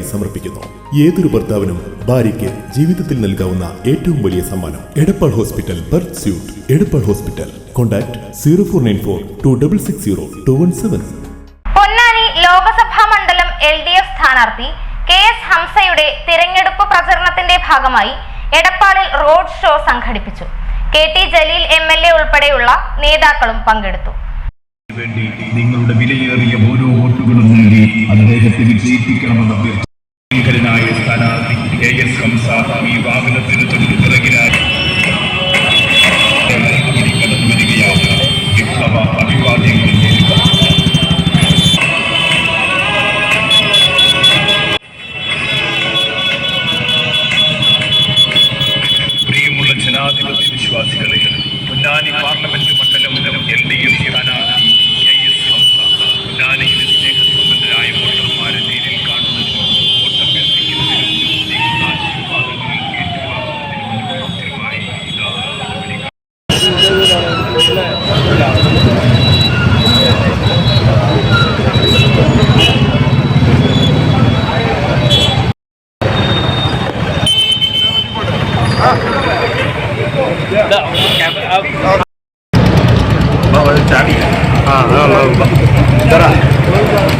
നിങ്ങൾക്കായി സമർപ്പിക്കുന്നു. ഏതൊരു ഭർത്താവിനും ഭാര്യയ്ക്ക് ജീവിതത്തിൽ നൽകാവുന്ന ഏറ്റവും വലിയ സമ്മാനം Edappal hospital birth suite. Edappal hospital. Contact zero four nine four two double six zero two one seven. Ponnani Lok Sabha മണ്ഡലം എൽ ഡി എഫ് സ്ഥാനാർത്ഥി കെ എസ് ഹംസയുടെ തിരഞ്ഞെടുപ്പ് പ്രചരണത്തിന്റെ ഭാഗമായി എടപ്പാളിൽ റോഡ് ഷോ സംഘടിപ്പിച്ചു. K T Jaleel M L A ഉൾപ്പെടെയുള്ള നേതാക്കളും പങ്കെടുത്തു. വേണ്ടി നിങ്ങളുടെ വിലയേറിയ ഓരോ വോട്ടുകളും നൽകി അദ്ദേഹത്തെ വിജയിപ്പിക്കണമെന്ന് എസ് ഹംസ ഈ വാഹനത്തിന് തൊട്ടു പിറകിലായി. കടന്നു വരികയാണ് വിപ്ലവ അഭിവാദ്യങ്ങൾ പ്രിയമുള്ള ജനാധിപത്യ വിശ്വാസികളെ പൊന്നാനി പാർലമെന്റ് 啊，啊，啊，啊，啊，啊，啊，啊，啊，啊，啊，啊，啊，啊，啊，